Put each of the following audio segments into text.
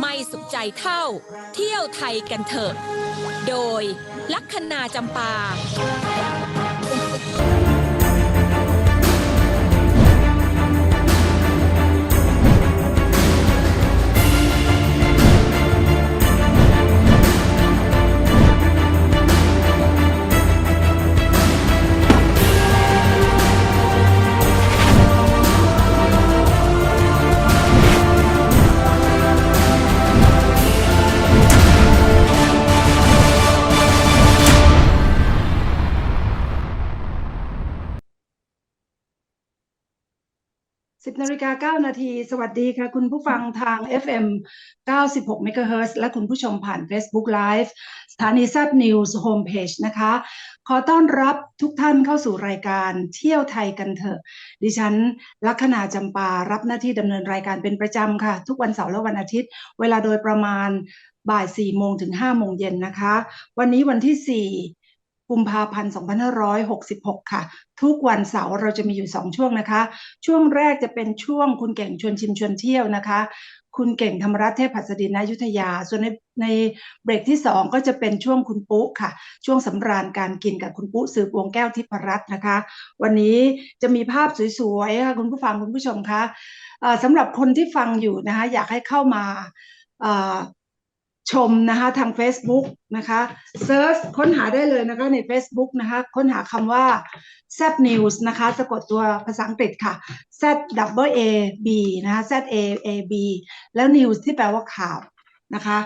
ไม่สุขใจเท่า เที่ยวไทยกันเถอะ โดยลัคนาจำปา สิบนาฬิกาเก้านาที สวัสดีค่ะ คุณผู้ฟังทาง FM 96 MHz และคุณผู้ชมผ่าน Facebook Live สถานีซับนิวส์โฮมเพจนะคะ ขอต้อนรับทุกท่านเข้าสู่รายการเที่ยวไทยกันเถอะ ดิฉันลัคนาจำปารับหน้าที่ดำเนินรายการเป็นประจำค่ะ ทุกวันเสาร์และวันอาทิตย์ เวลาโดยประมาณบ่าย4โมงถึง5โมงเย็นนะคะ วันนี้วันที่ 4 กุมภาพันธ์ 2566 ค่ะ ทุกวันเสาร์เราจะมีอยู่ 2 ช่วงนะคะ ช่วงแรกจะเป็นช่วงคุณเก่งชวนชิมชวนเที่ยวนะคะ คุณเก่งธรรมรัตเทพหัสดินนายุทธยา ส่วนในในเบรกที่ 2 ก็จะเป็นช่วงคุณปุ๊ค่ะ ช่วงสำราญการกินกับคุณปุ๊สืบวงแก้วทิพรัตน์นะคะ วันนี้จะมีภาพสวยๆค่ะคุณผู้ฟังคุณผู้ชมคะสำหรับคนที่ฟังอยู่นะคะอยากให้เข้ามา ชมนะคะทาง Facebook นะคะเซิร์ชค้นหาได้เลยนะคะใน Facebook นะคะค้นหาคำว่า z News นะคะสะกดตัวภาษาอังกฤษค่ะ Z W A B นะคะ Z A A B แล้ว News ที่แปลว่าข่าวนะคะ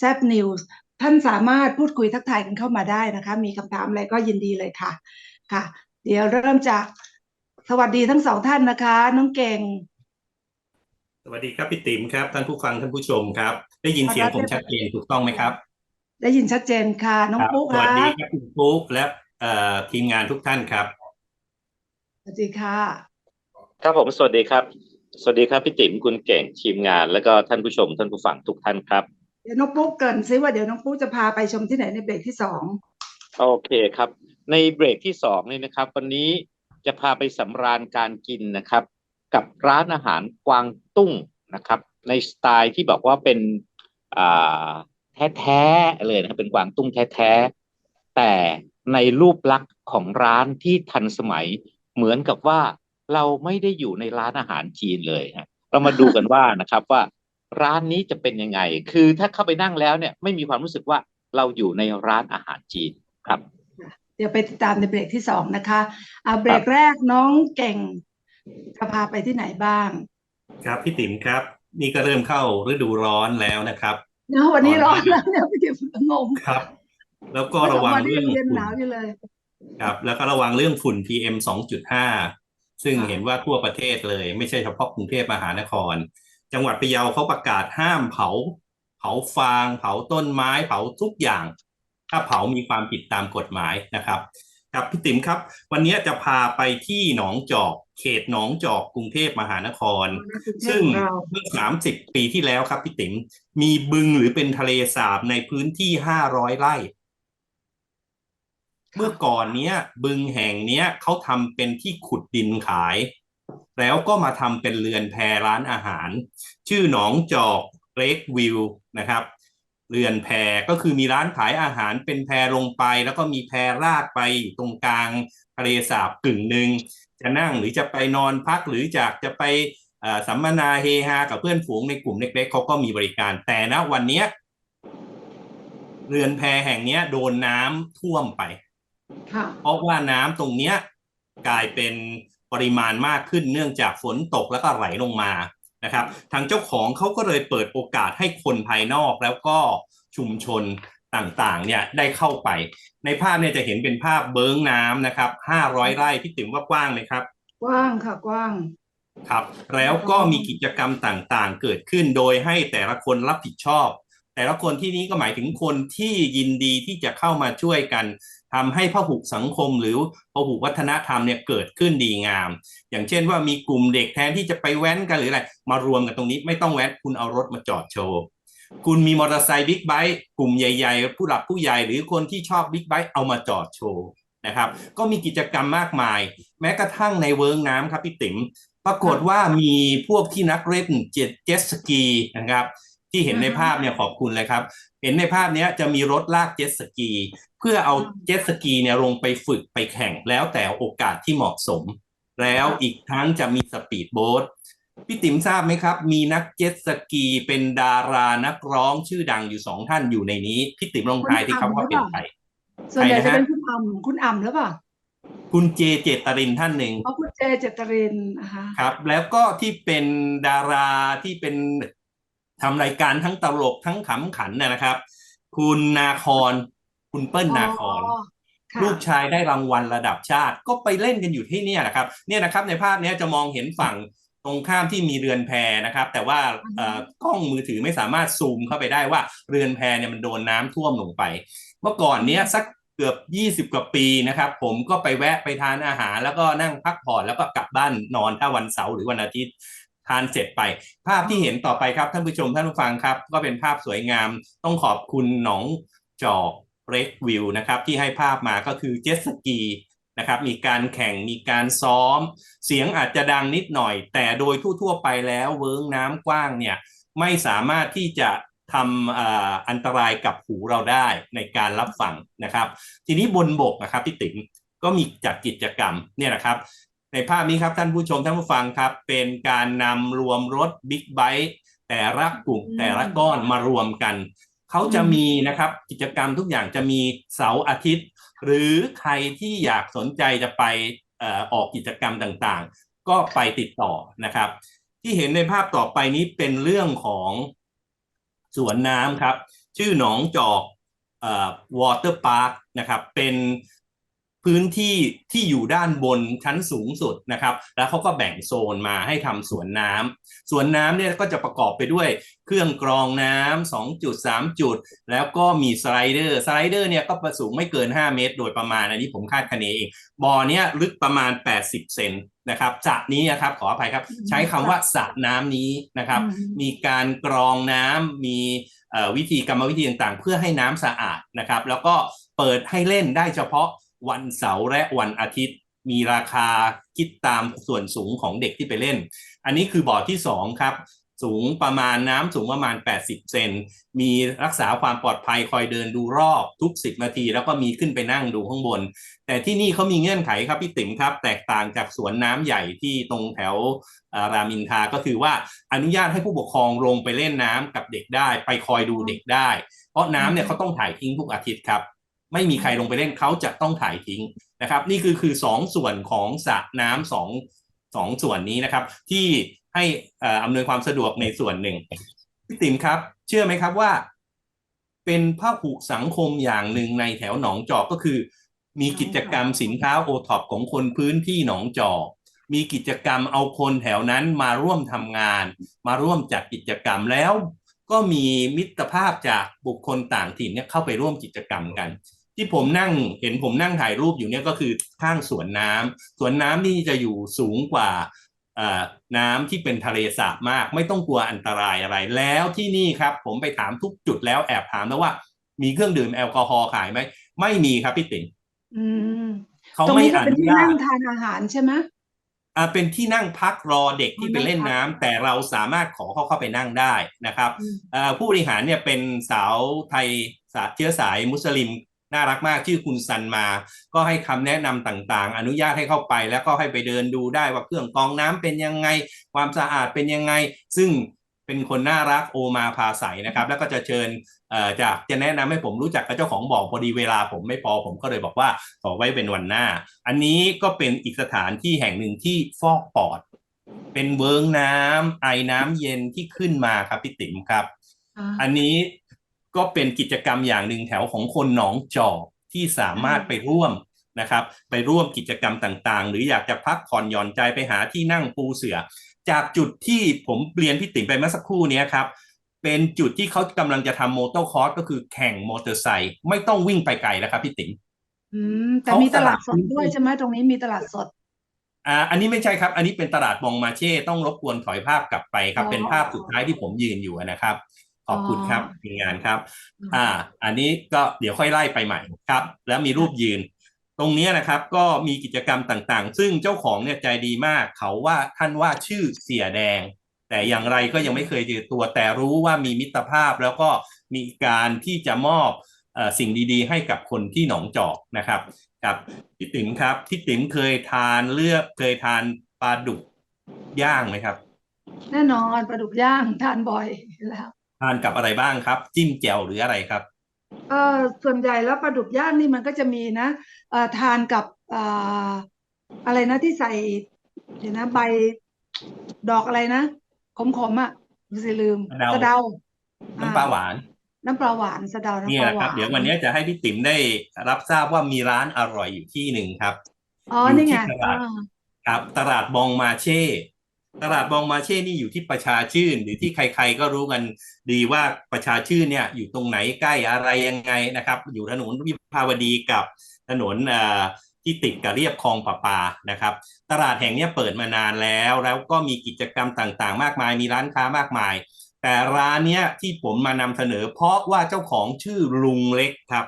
Z News ท่านสามารถพูดคุยทักทายกันเข้ามาได้นะคะ มีคำถามอะไรก็ยินดีเลยค่ะค่ะ เดี๋ยวเริ่มจากสวัสดีทั้งสองท่านนะคะ น้องเก่ง สวัสดีครับพี่ติ๋มครับท่านผู้ฟังท่านผู้ชมครับ ได้ยินเสียงผมชัดเจนถูกต้องไหมครับ ได้ยินชัดเจนค่ะน้องครับปุ๊สควัสรัดีบครับคุณปุ๊และเอ่อทีมงานทุกท่านครับ สวัสดีค่ะ ครับผมสวัสดีครับ สวัสดีครับพี่ติ๋มคุณเก่งทีมงาน แล้วก็ท่านผู้ชม ท่านผู้ฟังทุกท่านครับเดี๋ยวน้องปุ๊เกรินซิว่าเดี๋ยวน้องปุ๊จะพาไปชมที่ไหนในเบรกที่สองโอเคครับ ในเบรกที่สองนี่นะครับ วันนี้จะพาไปสำราญการกินนะครับ กับร้านอาหารกวางตุ้งนะครับ ในสไตล์ที่บอกว่าเป็นอ่าแท้ๆเลยนะครับเป็นกวางตุ้งแท้ๆแต่ในรูปลักษณ์ของร้านที่ทันสมัยเหมือนกับว่าเราไม่ได้อยู่ในร้านอาหารจีนเลยฮะเรามาดูกันว่านะครับว่าร้านนี้จะเป็นยังไง คือถ้าเข้าไปนั่งแล้วเนี่ยไม่มีความรู้สึกว่าเราอยู่ในร้านอาหารจีนครับ เดี๋ยวไปติดตามในเบรกที่สองนะคะอ่าเบรกแรกน้องเก่ง จะพาไปที่ไหนบ้าง ครับพี่ติ๋มครับ นี่ก็เริ่มเข้าฤดูร้อนแล้วนะครับเนาะวันนี้ร้อนแล้วเนี่ยพี่เก็บงงครับ แล้วก็ระวังวันนี้เรื่องยังเย็นฝุ่หนาวอยู่เลย ครับ แล้วก็ระวังเรื่องฝุ่น PM 2.5 ซึ่งเห็นว่าทั่วประเทศเลย ไม่ใช่เฉพาะกรุงเทพมหานคร จังหวัดพะเยาเขาประกาศห้ามเผา เผาฟาง เผาต้นไม้เผาทุกอย่าง ถ้าเผามีความผิดตามกฎหมายนะครับ ครับพี่ติ๋มครับ วันนี้จะพาไปที่หนองจอก เขตหนองจอกกรุงเทพมหานคร ซึ่งของเราเมื่อสามสิบปีที่แล้วครับพี่ติ๋มมีบึงหรือเป็นทะเลสาบในพื้นที่ห้าร้อยไร่ เมื่อก่อนเนี้ย บึงแห่งเนี้ยเขาทำเป็นที่ขุดดินขาย แล้วก็มาทำเป็นเรือนแพร้านอาหาร ชื่อหนองจอกเลกวิวนะครับเรือนแพก็คือมีร้านขายอาหารเป็นแพลงไป แล้วก็มีแพรากไปอยู่ตรงกลางทะเลสาบกึ่งหนึ่ง จะนั่งหรือจะไปนอนพักหรือจากจะไปเอ่อสัมมนาเฮฮากับเพื่อนฝูงในกลุ่มเล็กๆเขาก็มีบริการ แต่ณวันเนี้ยเรือนแพแห่งเนี้ย โดนน้ำท่วมไปค่ะเพราะว่าน้ำตรงเนี้ยกลายเป็นปริมาณมากขึ้นเนื่องจากฝนตกแล้วก็ไหลลงมานะครับ ทางเจ้าของเขาก็เลยเปิดโอกาสให้คนภายนอกแล้วก็ชุมชน ต่างๆเนี่ยได้เข้าไป ในภาพเนี่ยจะเห็นเป็นภาพเบิ้งน้ำนะครับห้าร้อยไร่พี่ติ๋มว่ากว้างไหมครับ กว้างค่ะกว้างครับ แล้วก็มีกิจกรรมต่างๆ เกิดขึ้นโดยให้แต่ละคนรับผิดชอบ แต่ละคนที่นี้ก็หมายถึงคนที่ยินดีที่จะเข้ามาช่วยกันทำให้พหุสังคมหรือพหุวัฒนธรรมเนี่ยเกิดขึ้นดีงาม อย่างเช่นว่ามีกลุ่มเด็กแทนที่จะไปแว้นกันหรืออะไรมารวมกันตรงนี้ไม่ต้องแว้นคุณเอารถมาจอดโชว์ คุณมีมอเตอร์ไซค์บิ๊กไบค์กลุ่มใหญ่ ๆ ผู้หลักผู้ใหญ่ หรือคนที่ชอบบิ๊กไบค์เอามาจอดโชว์นะครับก็มีกิจกรรมมากมาย แม้กระทั่งในเวิร์กน้ำครับพี่ติ๋มปรากฏว่ามีพวกที่นักเล่นเจ็ตเจ็ตสกีนะครับที่เห็นในอ่าฮะภาพเนี่ยขอบคุณเลยครับ เห็นในภาพเนี้ยจะมีรถลากเจ็ตสกี เพื่อเอาอืมเจ็ตสกีเนี่ยลงไปฝึกไปแข่งแล้วแต่โอกาสที่เหมาะสม แล้วอีกทั้งจะมีสปีดโบ๊ท พี่ติ๋มทราบไหมครับ มีนักเจ็ตสกีเป็นดารานักร้องชื่อดังอยู่สองท่านอยู่ในนี้ พี่ติ๋มลองทายที่ครับว่าเป็นใคร ส่วนใหญ่ใครจะนะฮะเป็นคุณอ่ำคุณอ่ำหรือเปล่าคุณเจเจตรินท่านหนึ่งเพราะคุณเจเจตรินนะคะครับ แล้วก็ที่เป็นดาราที่เป็นทำรายการทั้งตลกทั้งขำขันนะนะครับ คุณนาคอนคุณเปิ้ลนาคอนค่ะลูกชายได้รางวัลระดับชาติ ก็ไปเล่นกันอยู่ที่เนี่ยนะครับ เนี่ยนะครับ ในภาพเนี้ยจะมองเห็นฝั่ง ตรงข้ามที่มีเรือนแพนะครับ แต่ว่าเอ่อกล้องมือถือไม่สามารถซูมเข้าไปได้ว่าเรือนแพเนี่ยมันโดนน้ำท่วมลงไป เมื่อก่อนเนี้ยสักเกือบยี่สิบกว่าปีนะครับ ผมก็ไปแวะไปทานอาหาร แล้วก็นั่งพักผ่อนแล้วก็กลับบ้านนอนถ้าวันเสาร์หรือวันอาทิตย์ทานเสร็จไป ภาพที่เห็นต่อไปครับ ท่านผู้ชมท่านผู้ฟังครับ ก็เป็นภาพสวยงามต้องขอบคุณหนองจอกเรกวิวนะครับ ที่ให้ภาพมาก็คือเจ็ตสกี นะครับมีการแข่งมีการซ้อม เสียงอาจจะดังนิดหน่อย แต่โดยทั่วๆไปแล้วเวิ้งน้ำกว้างเนี่ยไม่สามารถที่จะทำอันตรายกับหูเราได้ในการรับฟังนะครับ ทีนี้บนบกนะครับพี่ติ๋มก็มีจัดกิจกรรมเนี่ยนะครับ ในภาพนี้ครับท่านผู้ชมท่านผู้ฟังครับ เป็นการนำรวมรถบิ๊กไบค์แต่ละกลุ่มแต่ละก้อนมารวมกัน เขาจะมีนะครับกิจกรรมทุกอย่างจะมีเสาร์อาทิตย์ หรือใครที่อยากสนใจจะไปเอ่อออกกิจกรรมต่างๆ ก็ไปติดต่อนะครับ ที่เห็นในภาพต่อไปนี้เป็นเรื่องของสวนน้ำครับ ชื่อหนองจอกเอ่อวอเตอร์พาร์คนะครับเป็น พื้นที่ที่อยู่ด้านบนชั้นสูงสุดนะครับ แล้วเขาก็แบ่งโซนมาให้ทำสวนน้ำสวนน้ำเนี่ยก็จะประกอบไปด้วยเครื่องกรองน้ำสองจุดสามจุด แล้วก็มีสไลเดอร์สไลเดอร์เนี่ยก็ประสูงไม่เกิน 5 เมตร โดยประมาณอันนี้ผมคาดคะเนเองบ่อเนี้ยลึกประมาณ 80 เซนนะครับสระนี้นะครับขออภัยครับ ใช้คำว่าสระน้ำนี้นะครับอืมมีการกรองน้ำมีเอ่อวิธีกรรมวิธีต่างๆ เพื่อให้น้ำสะอาดนะครับ แล้วก็เปิดให้เล่นได้เฉพาะ วันเสาร์และวันอาทิตย์ มีราคาคิดตามส่วนสูงของเด็กที่ไปเล่น อันนี้คือบ่อที่สองครับ สูงประมาณน้ำสูงประมาณ 80 เซน มีรักษาความปลอดภัยคอยเดินดูรอบทุก 10 นาที แล้วก็มีขึ้นไปนั่งดูข้างบน แต่ที่นี่เขามีเงื่อนไขครับพี่ติ๋มครับ แตกต่างจากสวนน้ำใหญ่ที่ตรงแถวรามินทาก็คือว่าอนุญาตให้ผู้ปกครองลงไปเล่นน้ำกับเด็กได้ ไปคอยดูเด็กได้ เพราะน้ำเนี่ยเขาต้องถ่ายทิ้งทุกอาทิตย์ครับ ไม่มีใครลงไปเล่นเขาจะต้องถ่ายทิ้งนะครับ นี่คือคือสองส่วนของสระน้ำสองสองส่วนนี้นะครับ ที่ให้อำนวยความสะดวกในส่วนหนึ่งพี่ติ๋มครับ เชื่อไหมครับว่า เป็นพหุสังคมอย่างหนึ่งในแถวหนองจอกก็คือ มีกิจกรรมสินค้าโอท็อปของคนพื้นที่หนองจอกมีกิจกรรมเอาคนแถวนั้นมาร่วมทำงาน มาร่วมจัดกิจกรรมแล้ว ก็มีมิตรภาพจากบุคคลต่างถิ่นเนี่ยเข้าไปร่วมกิจกรรมกัน ที่ผมนั่งเห็นผมนั่งถ่ายรูปอยู่เนี่ยก็คือข้างสวนน้ำสวนน้ำนี่จะอยู่สูงกว่าเอ่อน้ำที่เป็นทะเลสาบมาก ไม่ต้องกลัวอันตรายอะไร แล้วที่นี่ครับ ผมไปถามทุกจุดแล้วแอบถามแล้วว่า มีเครื่องดื่มแอลกอฮอล์ขายไหมไม่มีครับพี่ติ๋งอืมเขาตรงไม่นี้ก็อเป็นนุที่ญานั่ตงทานอาหารใช่ไหมอ่าเป็นที่นั่งพักรอเด็กที่ไปเล่นน้ำแต่เราสามารถขอเขาเข้าไปนั่งได้นะครับอืมเอ่อผู้บริหารเนี่ยเป็นสาวไทยสาเชื้อสายมุสลิม น่ารักมากชื่อคุณซันมา ก็ให้คำแนะนำต่างๆ อนุญาตให้เข้าไปแล้วก็ให้ไปเดินดูได้ว่าเครื่องกรองน้ำเป็นยังไง ความสะอาดเป็นยังไง ซึ่งเป็นคนน่ารักโอมาพาใสนะครับ แล้วก็จะเชิญเอ่อจากจะแนะนำให้ผมรู้จักกับเจ้าของบ่อพอดีเวลาผมไม่พอผมก็เลยบอกว่าขอไว้เป็นวันหน้า อันนี้ก็เป็นอีกสถานที่แห่งหนึ่งที่ฟอกปอด เป็นเวิร์งน้ำไอน้ำเย็นที่ขึ้นมาครับพี่ติ๋มครับอ่าอันนี้ ก็เป็นกิจกรรมอย่างหนึ่งแถวของคนหนองจอกที่สามารถไปร่วมนะครับ ไปร่วมกิจกรรมต่างๆ หรืออยากจะพักผ่อนหย่อนใจไปหาที่นั่งปูเสือ จากจุดที่ผมเรียนพี่ติ๋มไปเมื่อสักครู่เนี้ยครับเป็นจุดที่เขากำลังจะทำโมโตคอร์สก็คือแข่งมอเตอร์ไซค์ไม่ต้องวิ่งไปไกลแล้วครับพี่ติ๋มอืมแต่เขามีตลาดสดตลาดด้วยใช่ไหมตรงนี้มีตลาดสดอ่าอันนี้ไม่ใช่ครับ อันนี้เป็นตลาดบองมาเช่ ต้องรบกวนถอยภาพกลับไปครับอ๋อเป็นภาพสุดท้ายที่ผมยืนอยู่นะครับ ขอบคุณครับทีมงานครับ อ่า อันนี้ก็เดี๋ยวค่อยไล่ไปใหม่ครับ แล้วมีรูปยืน ตรงเนี้ยนะครับก็มีกิจกรรมต่างๆ ซึ่งเจ้าของเนี่ยใจดีมาก เขาว่าท่านว่าชื่อเสียแดง แต่อย่างไรก็ยังไม่เคยเจอตัว แต่รู้ว่ามีมิตรภาพแล้วก็มีการที่จะมอบเอ่อสิ่งดีๆ ให้กับคนที่หนองจอกนะครับครับพี่ติ๋มครับพี่ติ๋มเคยทานเลือกเคยทานปลาดุกย่างไหมครับ แน่นอนปลาดุกย่างทานบ่อยอยู่แล้ว ทานกับอะไรบ้างครับ จิ้มแจ่วหรืออะไรครับ เออส่วนใหญ่แล้วปลาดุกย่างนี่มันก็จะมีนะเอ่อทานกับเอ่ออะไรนะที่ใส่เดี๋ยวนะ ใบดอกอะไรนะขมๆอะดูสิลืมสะเดาสะเดาน้ำปลาหวาน น้ำปลาหวานสะเดาน้ำนี่ปแหลาละหครับวานเดี๋ยววันนี้จะให้พี่ติ๋มได้รับทราบว่ามีร้านอร่อยอยู่ที่หนึ่งครับ อ๋ออยู่นี่ไงที่ตลาด อ่า ครับตลาดบองมาเช่ ตลาดบองมาเช่นี่อยู่ที่ประชาชื่น หรือที่ใครๆก็รู้กันดีว่าประชาชื่นเนี่ยอยู่ตรงไหนใกล้อะไรยังไงนะครับ อยู่ถนนวิภาวดีกับถนนที่ติดกับเรียบคลองประปานะครับ ตลาดแห่งนี้เปิดมานานแล้ว แล้วก็มีกิจกรรมต่างๆ มากมายมีร้านค้ามากมาย แต่ร้านเนี้ยที่ผมมานำเสนอ เพราะว่าเจ้าของชื่อลุงเล็กครับ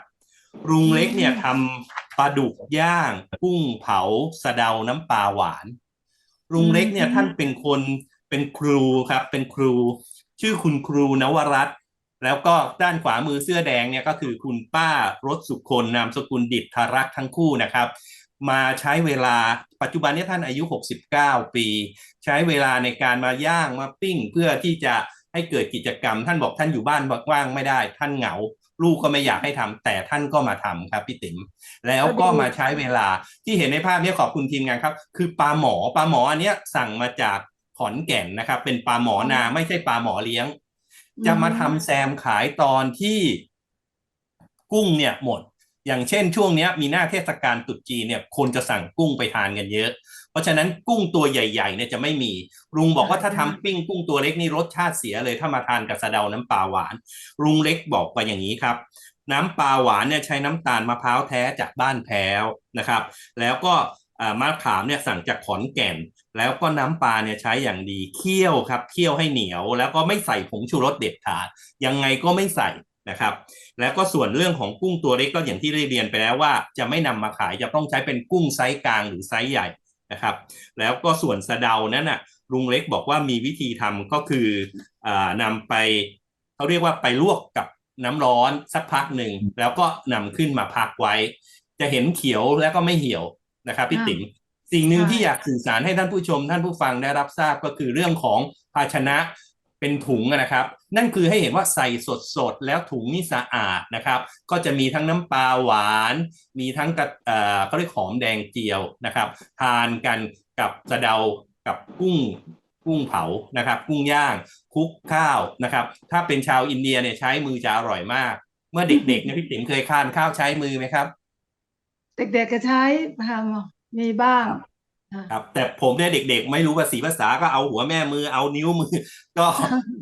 ลุงเล็กเนี่ยทำปลาดุกย่างกุ้งเผาสะเดาน้ำปลาหวาน ลุงเล็กเนี่ยท่านเป็นคนเป็นครูครับ เป็นครู ชื่อคุณครูนวรัตน์แล้วก็ด้านขวามือเสื้อแดงเนี่ยก็คือคุณป้ารสสุคนนามสกุลดิษฐรักษ์ทั้งคู่นะครับ มาใช้เวลาปัจจุบันนี้ท่านอายุ 69 ปี ใช้เวลาในการมาย่างมาปิ้ง เพื่อที่จะให้เกิดกิจกรรม ท่านบอกท่านอยู่บ้านว่างไม่ได้ ท่านเหงา ลูกก็ไม่อยากให้ทำแต่ท่านก็มาทำครับพี่ติ๋มแล้วก็มาใช้เวลาที่เห็นในภาพเนี้ขอบคุณทีมงานครับ คือปลาหมอปลาหมออันเนี้ยสั่งมาจากขอนแก่นนะครับ เป็นปลาหมอนาไม่ใช่ปลาหมอเลี้ยง จะมาทำแซมขายตอนที่กุ้งเนี่ยหมด อย่างเช่นช่วงเนี้ยมีหน้าเทศกาลตรุษจีนเนี่ยคนจะสั่งกุ้งไปทานกันเยอะเพ ราะฉะนั้นกุ้งตัวใหญ่ๆเนี่ยจะไม่มีลุงบอกว่าถ้าทำปิ้งกุ้งตัวเล็กนี่รสชาติเสียเลยถ้ามาทานกับสะเดาน้ำปลาหวานลุงเล็กบอกว่าอย่างนี้ครับ น้ำปลาหวานเนี่ยใช้น้ำตาลมะพร้าวแท้จากบ้านแพ้วนะครับ แล้วก็อ่ามะขามเนี่ยสั่งจากขอนแก่น แล้วก็น้ำปลาเนี่ยใช้อย่างดีเคี่ยวครับเคี่ยวให้เหนียว แล้วก็ไม่ใส่ผงชูรสเด็ดขาด ยังไงก็ไม่ใส่นะครับ แล้วก็ส่วนเรื่องของกุ้งตัวเล็กก็อย่างที่ได้เรียนไปแล้วว่า จะไม่นำมาขายจะต้องใช้เป็นกุ้งไซส์กลางหรือไซส์ใหญ่ นะครับ แล้วก็ส่วนสะเดานั้นน่ะลุงเล็กบอกว่ามีวิธีทำก็คืออ่านำไปเขาเรียกว่าไปลวกกับน้ำร้อนสักพักหนึ่งแล้วก็นำขึ้นมาพักไว้ จะเห็นเขียวแล้วก็ไม่เหี่ยวนะครับพี่อ่าติ๋มสิ่งหนึ่งใช่ที่อยากสื่อสารให้ท่านผู้ชมท่านผู้ฟังได้รับทราบก็คือเรื่องของภาชนะ เป็นถุงนะครับ นั่นคือให้เห็นว่าใส่สดๆแล้วถุงนี่สะอาดนะครับ ก็จะมีทั้งน้ำปลาหวาน มีทั้งกระเอ่อเขาเรียกหอมแดงเจียวนะครับ ทานกันกับสะเดากับกุ้งกุ้งเผานะครับ กุ้งย่างคลุกข้าวนะครับ ถ้าเป็นชาวอินเดียเนี่ยใช้มือจะอร่อยมาก เมื่อเด็กๆเนี่ยพี่ติ๋มเคยทานข้าวใช้มือไหมครับ เด็กๆก็ใช้ทำมีบ้าง ครับ แต่ผมเนี่ยเด็ก ๆ ไม่รู้ภาษีภาษาก็เอาหัวแม่มือเอานิ้วมือ ก็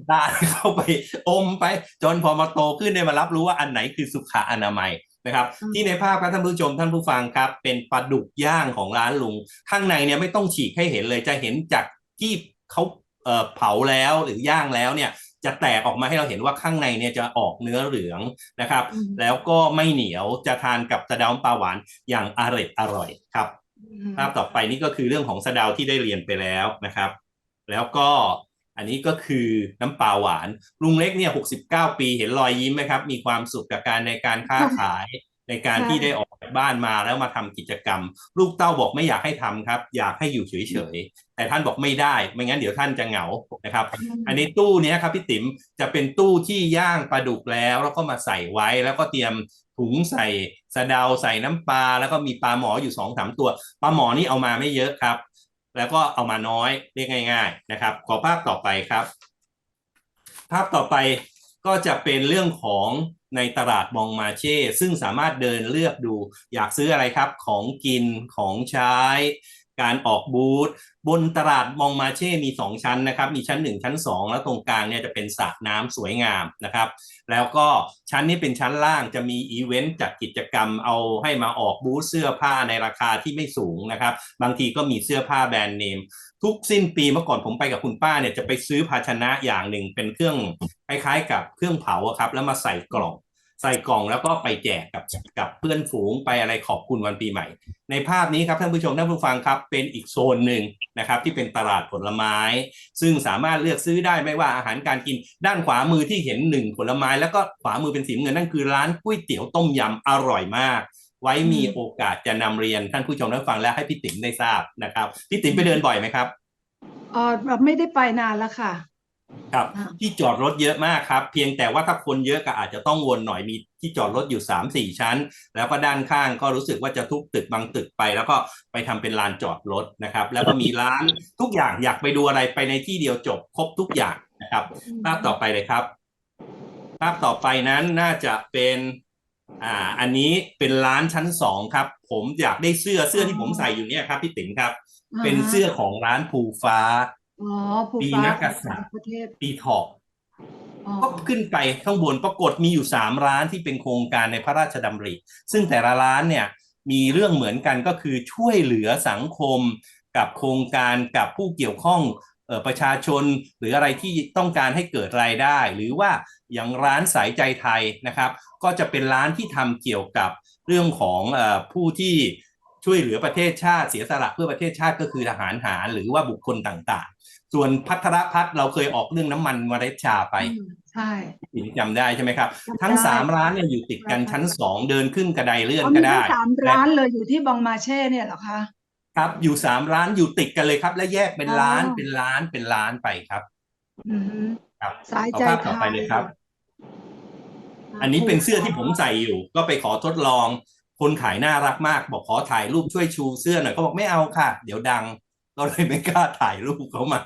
ได้เข้าไปอมไปจนพอมาโตขึ้นได้มารับรู้ว่าอันไหนคือสุขอนามัยนะครับอืมที่ในภาพครับท่านผู้ชมท่านผู้ฟังครับ เป็นปลาดุกย่างของร้านลุง ข้างในเนี่ยไม่ต้องฉีกให้เห็นเลยจะเห็นจากที่เขาเอ่อเผาแล้วหรือย่างแล้วเนี่ยจะแตกออกมาให้เราเห็นว่าข้างในเนี่ยจะออกเนื้อเหลืองนะครับอืมแล้วก็ไม่เหนียวจะทานกับสะเดาปลาหวานอย่างอร่อยอร่อยครับอืม ภาพต่อไปนี่ก็คือเรื่องของสะเดาที่ได้เรียนไปแล้วนะครับ แล้วก็อันนี้ก็คือน้ำปลาหวาน ลุงเล็กเนี่ยหกสิบเก้าปีเห็นรอยยิ้มไหมครับ มีความสุขกับการในการค้าขายในการที่ได้ออกจากบ้านมาแล้วมาทำกิจกรรม ลูกเต้าบอกไม่อยากให้ทำครับ อยากให้อยู่เฉยๆแต่ท่านบอกไม่ได้ ไม่งั้นเดี๋ยวท่านจะเหงานะครับ อันนี้ตู้เนี้ยครับพี่ติ๋มจะเป็นตู้ที่ย่างปลาดุกแล้ว แล้วก็มาใส่ไว้แล้วก็เตรียม ถุงใส่สะเดาใส่น้ำปลาแล้วก็มีปลาหมออยู่สองสามตัวปลาหมอนี่เอามาไม่เยอะครับ แล้วก็เอามาน้อยเรียกง่าย ๆนะครับ ขอภาพต่อไปครับ ภาพต่อไปก็จะเป็นเรื่องของในตลาดมองมาเช่ ซึ่งสามารถเดินเลือกดู อยากซื้ออะไรครับ ของกินของใช้ การออกบูธบนตลาดมองมาเช่มีสองชั้นนะครับมีชั้นหนึ่งชั้นสองแล้วตรงกลางเนี่ยจะเป็นสระน้ำสวยงามนะครับแล้วก็ชั้นนี้เป็นชั้นล่างจะมีอีเวนต์จัดกิจกรรมเอาให้มาออกบูธเสื้อผ้าในราคาที่ไม่สูงนะครับบางทีก็มีเสื้อผ้าแบรนด์เนมทุกสิ้นปีเมื่อก่อนผมไปกับคุณป้าเนี่ยจะไปซื้อภาชนะอย่างหนึ่งเป็นเครื่องคล้ายๆ กับเครื่องเผาครับแล้วมาใส่กล่อง ใส่กล่องแล้วก็ไปแจกกับกับเพื่อนฝูงไปอะไรขอบคุณวันปีใหม่ ในภาพนี้ครับท่านผู้ชมท่านผู้ฟังครับเป็นอีกโซนหนึ่งนะครับที่เป็นตลาดผลไม้ ซึ่งสามารถเลือกซื้อได้ไม่ว่าอาหารการกินด้านขวามือที่เห็นหนึ่งผลไม้ แล้วก็ขวามือเป็นสีเงินนั่นคือร้านก๋วยเตี๋ยวต้มยำอร่อยมาก ไว้มีโอกาสจะนำเรียนท่านผู้ชมท่านฟังและให้พี่ติ๋มได้ทราบนะครับพี่ติ๋มไปเดินบ่อยไหมครับเออไม่ได้ไปนานแล้วค่ะ ครับอ่าที่จอดรถเยอะมากครับ เพียงแต่ว่าถ้าคนเยอะก็อาจจะต้องวนหน่อยมีที่จอดรถอยู่ 3 4 ชั้น แล้วก็ด้านข้างก็รู้สึกว่าจะทุบตึกบางตึกไป แล้วก็ไปทำเป็นลานจอดรถนะครับ แล้วก็มีร้านทุกอย่างอยากไปดูอะไรไปในที่เดียวจบครบทุกอย่างนะครับภาพต่อไปเลยครับภาพต่อไปนั้นน่าจะเป็นอ่าอันนี้เป็นร้านชั้นสองครับ ผมอยากได้เสื้อเสื้อที่ผมใส่อยู่เนี่ยครับพี่ติ๋มครับ เป็นเสื้อของร้านภูฟ้า อ๋อภูปีฟ้านักกษัตริย์ ประเทศปีถอกอ๋อก็ขึ้นไปข้างบนปรากฏมีอยู่สามร้านที่เป็นโครงการในพระราชดำริ ซึ่งแต่ละร้านเนี่ยมีเรื่องเหมือนกันก็คือช่วยเหลือสังคมกับโครงการกับผู้เกี่ยวข้องเอ่อประชาชน หรืออะไรที่ต้องการให้เกิดรายได้ หรือว่าอย่างร้านสายใจไทยนะครับ ก็จะเป็นร้านที่ทำเกี่ยวกับเรื่องของเอ่อผู้ที่ช่วยเหลือประเทศชาติเสียสละเพื่อประเทศชาติก็คือทหารหารหรือว่าบุคคลต่างๆ ส่วนพัทรพัฒน์เราเคยออกเรื่องน้ำมันเมล็ดชาไปอืมใช่ถึงจำได้ใช่ไหมครับจำได้ทั้งสามร้านเนี่ยอยู่ติดกันชั้นสองเดินขึ้นกระไดเลื่อนอ๋อก็มีได้ทั้งสามร้านเลยอยู่ที่บองมาเช่เนี่ยเหรอคะครับอยู่สามร้านอยู่ติดกันเลยครับ และแยกเป็นร้านอ๋อเป็นร้านเป็นร้านไปครับอือฮึครับสายเอาใจภาพไทต่อไปยเลยครับ อันนี้เป็นเสื้อที่ผมใส่อยู่ ก็ไปขอทดลอง คนขายน่ารักมาก บอกขอถ่ายรูปช่วยชูเสื้อหน่อยเขาบอกไม่เอาค่ะ เดี๋ยวดัง ก็เลยไม่กล้าถ่ายรูปเขามา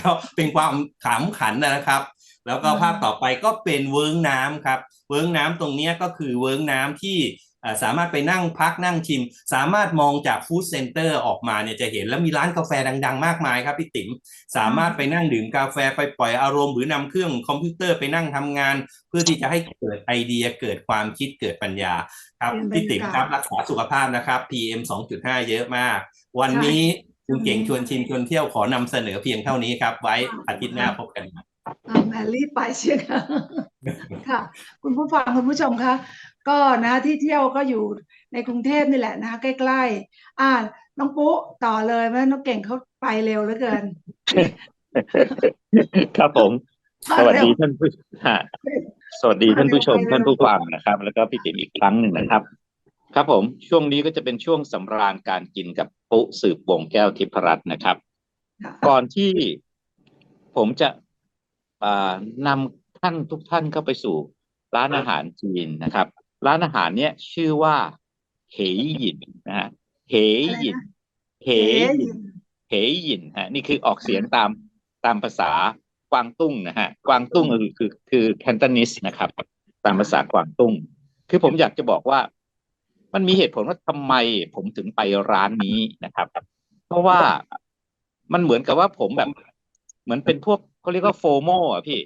ก็เป็นความขำขันนะครับ แล้วก็ภาพต่อไปก็เป็นเวิ้งน้ำครับ เวิ้งน้ำตรงเนี้ยก็คือเวิ้งน้ำที่เอ่อสามารถไปนั่งพักนั่งชิม สามารถมองจากฟู้ดเซ็นเตอร์ออกมาเนี่ยจะเห็นแล้วมีร้านกาแฟดังๆ มากมายครับพี่ติ๋มสามารถไปนั่งดื่มกาแฟไปปล่อยอารมณ์หรือนำเครื่องคอมพิวเตอร์ไปนั่งทำงาน เพื่อที่จะให้เกิดไอเดียเกิดความคิดเกิดปัญญาครับเป็นบรรยากาศพี่ติ๋มครับรักษาสุขภาพนะครับ PM 2.5 เยอะมาก วันนี้ คุณเก่งชวนชิมชวนเที่ยวขอนำเสนอเพียงเท่านี้ครับ ไว้อาทิตย์หน้าพบกันใหม่อ่าแมรี่ไปเชียวค่ะค่ะ คุณผู้ฟังคุณผู้ชมคะก็นะที่เที่ยวก็อยู่ในกรุงเทพนี่แหละนะคะใกล้ๆ อ่าน้องปุ๊ต่อเลยแม่น้องเก่งเขาไปเร็วเหลือเกิน ครับผม สวัสดีท่านผู้ฮะสวัสดีท่านผู้ชมไปเร็วท่านผู้ฟังนะครับ แล้วก็พี่ติ๋มอีกครั้งหนึ่งนะครับ ครับผมช่วงนี้ก็จะเป็นช่วงสำราญการกินกับ ปุ๊สืบวงแก้วทิพรัตน์นะครับค่ะก่อนที่ผมจะอ่านำท่านทุกท่านเข้าไปสู่ร้านอาหารจีนนะครับ ร้านอาหารเนี้ยชื่อว่าเหยหยินนะฮะเหยหยินเหยหยินเหยหยินฮะนี่คือออกเสียงตามตามภาษากวางตุ้งนะฮะกวางตุ้งก็คือคือคือแคนตานิสนะครับ ตามภาษากวางตุ้ง คือผมอยากจะบอกว่า มันมีเหตุผลว่าทำไมผมถึงไปร้านนี้นะครับ เพราะว่ามันเหมือนกับว่าผมแบบ เหมือนเป็นพวกเขาเรียกว่าโฟโมอะพี่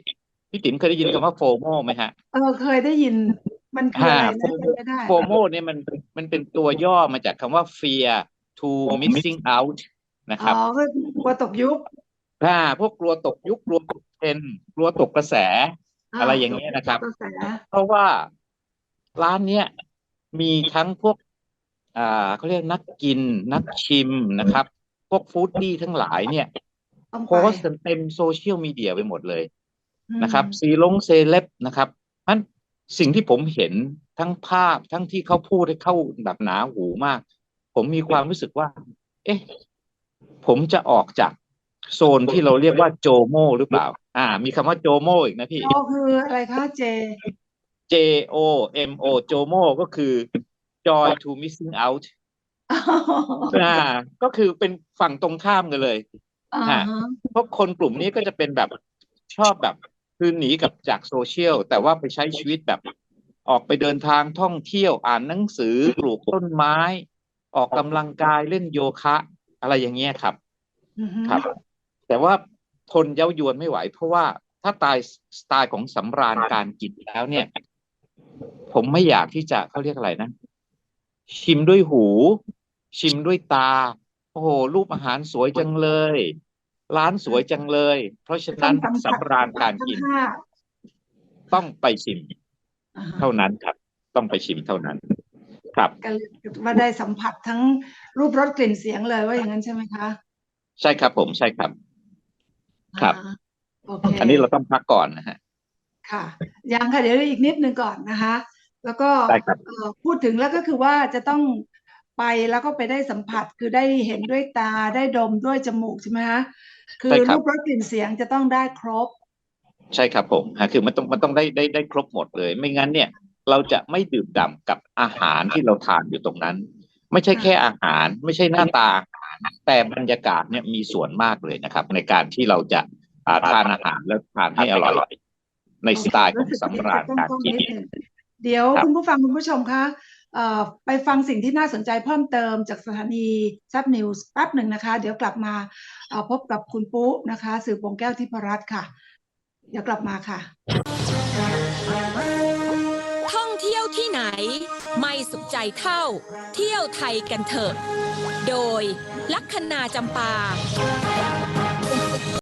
พี่ติ๋มเคยได้ยินคำว่าโฟโมไหมฮะเออเคยได้ยินมันคืออะไรอ่านะจำไม่ได้โฟโมเนี่ยมันมันเป็นตัวย่อมาจากคำว่า fear to missing out นะครับอ๋อก็กลัวตกยุคอ่าพวกกลัวตกยุคกลัวตกเทรนด์กลัวตกกระแส อะไรอย่างเงี้ยนะครับกระแสเพราะว่าร้านเนี้ย มีทั้งพวกอ่าเขาเรียกนักกินนักชิมนะครับ พวกฟู้ดดี้ทั้งหลายเนี่ยต้องโพไปสต์กันเต็มโซเชียลมีเดียไปหมดเลย อืมนะครับซีลงเซเลบนะครับนั้นสิ่งที่ผมเห็นทั้งภาพทั้งที่เขาพูดให้เข้าแบบหนาหูมาก ผมมีความรู้สึกว่า เอ๊ะ ผมจะออกจากโซนที่เราเรียกว่าโจโมหรือเปล่า อ่า มีคำว่าโจโมอีกนะพี่โอคืออะไรคะเจ J O M O โจโมก็คือ joy to missing out อ่าก็คือเป็นฝั่งตรงข้ามกันเลยอ่าฮะเพราะคนกลุ่มนี้ก็จะเป็นแบบชอบแบบคือหนีกับจากโซเชียล แต่ว่าไปใช้ชีวิตแบบ ออกไปเดินทางท่องเที่ยวอ่านหนังสือปลูกต้นไม้ ออกกำลังกายเล่นโยคะ อะไรอย่างเงี้ยครับอือฮึครับ แต่ว่าทนเย้ายวนไม่ไหว เพราะว่าถ้าตายสไตล์ของสำราญการกินแล้วเนี่ย ผมไม่อยากที่จะเขาเรียกอะไรนะชิมด้วยหู ชิมด้วยตา โอ้โห รูปอาหารสวยจังเลย ร้านสวยจังเลย เพราะฉะนั้นต้องสัมผัสสำราญการกินทั้งห้าต้องไปชิมอ่าฮะเท่านั้นครับ ต้องไปชิมเท่านั้น ครับก็เลยว่าได้สัมผัสทั้งรูปรสกลิ่นเสียงเลยว่าอย่างนั้นใช่ไหมคะ ใช่ครับผมใช่ครับ ครับอ่าโอเคอันนี้เราต้องพักก่อนนะฮะ ค่ะ ยังค่ะเดี๋ยวอีกนิดนึงก่อนนะคะ แล้วก็ได้ครับเอ่อพูดถึงแล้วก็คือว่าจะต้องไปแล้วก็ไปได้สัมผัสคือได้เห็นด้วยตาได้ดมด้วยจมูกใช่ไหมคะคือใช่ครับรูปรสกลิ่นเสียงจะต้องได้ครบ ใช่ครับผมฮะคือมันต้องมันต้องได้ได้ได้ครบหมดเลย ไม่งั้นเนี่ย เราจะไม่ดื่มด่ำกับอาหารที่เราทานอยู่ตรงนั้น ไม่ใช่แค่อาหาร ไม่ใช่หน้าตาอาหารแต่บรรยากาศเนี่ยมีส่วนมากเลยนะครับ ในการที่เราจะอ่าทานอาหารแล้วทานให้อร่อย ในสไตล์ของสำราญการกินรู้สึจะต้องๆนิดนึงเดี๋ยวครับคุณผู้ฟังคุณผู้ชมคะเอ่อไปฟังสิ่งที่น่าสนใจเพิ่มเติมจากสถานีซับนิวส์แป๊บหนึ่งนะคะ เดี๋ยวกลับมาเอ่อพบกับคุณปุ๊นะคะ สืบวงแก้วทิพรัตน์ค่ะ เดี๋ยวกลับมาค่ะ ท่องเที่ยวที่ไหน ไม่สุขใจเท่า เที่ยวไทยกันเถอะ โดยลัคนาจำปา